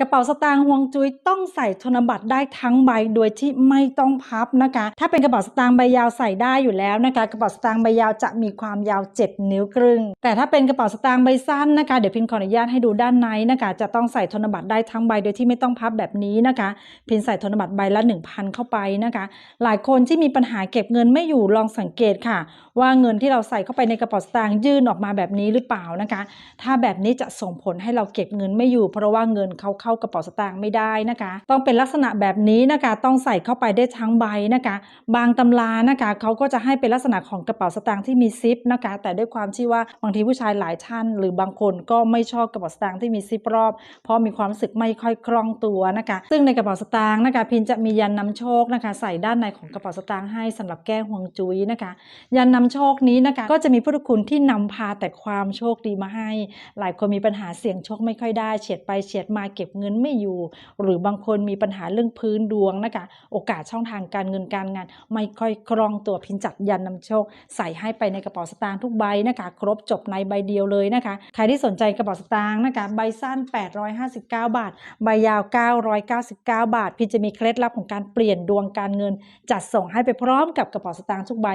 กระเป๋าสตางค์ฮวงจุ้ยต้องใส่ธนบัตรได้ทั้งใบโดยที่ไม่ต้องพับนะคะ ถ้าเป็นกระเป๋าสตางค์ใบยาวใส่ได้อยู่แล้วนะคะ กระเป๋าสตางค์ใบยาวจะมีความยาว 7 นิ้วครึ่ง แต่ถ้าเป็นกระเป๋าสตางค์ใบสั้นนะคะ เดี๋ยวพินขออนุญาตให้ดูด้านในนะคะ จะต้องใส่ธนบัตรได้ทั้งใบโดยที่ไม่ต้องพับแบบนี้นะคะ พินใส่ธนบัตรใบละ 1,000 เข้าไปนะคะ หลายคนที่มีปัญหาเก็บเงินไม่อยู่ลองสังเกตค่ะ ว่าเงินที่เราใส่เข้าไปในกระเป๋าสตางค์ยื่นออกมาแบบนี้หรือเปล่านะคะ ถ้าแบบนี้จะส่งผลให้เราเก็บเงินไม่อยู่ เพราะว่าเงินเขาเข้ากระเป๋าสตางค์ไม่ได้นะคะ ต้องเป็นลักษณะแบบนี้นะคะ ต้องใส่เข้าไปได้ทั้งใบนะคะ บางตำรานะคะเขาก็จะให้เป็นลักษณะของกระเป๋าสตางค์ที่มีซิปนะคะ แต่ด้วยความที่ว่าบางทีผู้ชายหลายท่าน หรือบางคนก็ไม่ชอบกระเป๋าสตางค์ที่มีซิปรอบ เพราะมีความรู้สึกไม่ค่อยคล่องตัวนะคะ ซึ่งในกระเป๋าสตางค์นะคะ พินจะมียันนำโชคนะคะ ใส่ด้านในของกระเป๋าสตางค์ให้สำหรับแก้ห่วงจุ้ยนะคะ ยันนำโชคนี้นะคะ ก็จะมีพุทธคุณที่นำพาแต่ความโชคดีมาให้ หลายคนมีปัญหาเสี่ยงโชคไม่ค่อยได้ เฉียดไปเฉียดมาเก็บเงินไม่อยู่ หรือบางคนมีปัญหาเรื่องพื้นดวงนะคะ โอกาสช่องทางการเงินการงาน ไม่ค่อยคล่องตัวพินจัดยันนำโชค ใส่ให้ไปในกระเป๋าสตางค์ทุกใบนะคะ ครบจบในใบเดียวเลยนะคะ ใครที่สนใจกระเป๋าสตางค์นะคะใบสั้น 859 บาท ใบยาว 999 บาท พินจะมีเคล็ดลับของการเปลี่ยนดวงการเงิน จัดส่งให้ไปพร้อมกับกระเป๋าสตางค์ทุกใบ